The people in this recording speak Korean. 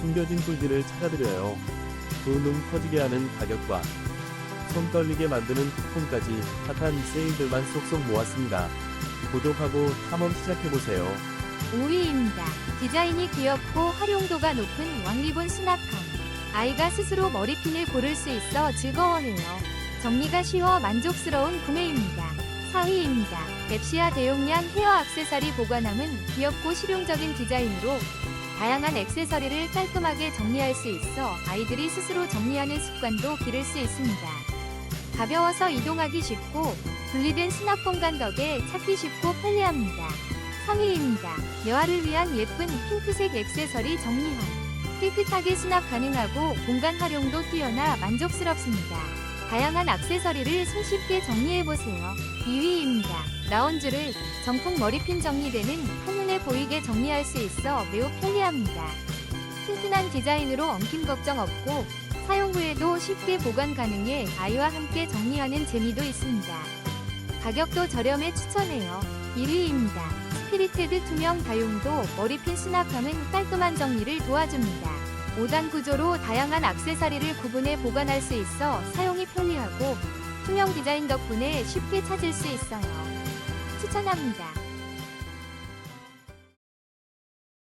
숨겨진 꿀들을 찾아드려요. 두눈 커지게 하는 가격과 손 떨리게 만드는 쿠폰까지 핫한 세일들만 쏙쏙 모았습니다. 구독하고 탐험 시작해보세요. 5위입니다. 디자인이 귀엽고 활용도가 높은 왕리본 수납함. 아이가 스스로 머리핀을 고를 수 있어 즐거워해요. 정리가 쉬워 만족스러운 구매입니다. 4위입니다. 맵시아 대용량 헤어 액세서리 보관함은 귀엽고 실용적인 디자인으로 다양한 액세서리를 깔끔하게 정리할 수 있어 아이들이 스스로 정리하는 습관도 기를 수 있습니다. 가벼워서 이동하기 쉽고 분리된 수납 공간 덕에 찾기 쉽고 편리합니다. 3위입니다. 여아를 위한 예쁜 핑크색 액세서리 정리함. 깨끗하게 수납 가능하고 공간 활용도 뛰어나 만족스럽습니다. 다양한 액세서리를 손쉽게 정리해보세요. 2위입니다. 라운지를 정품 머리핀 정리대는 한눈에 보이게 정리할 수 있어 매우 편리합니다. 튼튼한 디자인으로 엉킴 걱정 없고 사용 후에도 쉽게 보관 가능해 아이와 함께 정리하는 재미도 있습니다. 가격도 저렴해 추천해요. 1위입니다. 스피리테드 투명 다용도 머리핀 수납함은 깔끔한 정리를 도와줍니다. 5단 구조로 다양한 액세서리를 구분해 보관할 수 있어 사용이 편리하고 투명 디자인 덕분에 쉽게 찾을 수 있어요. 추천합니다.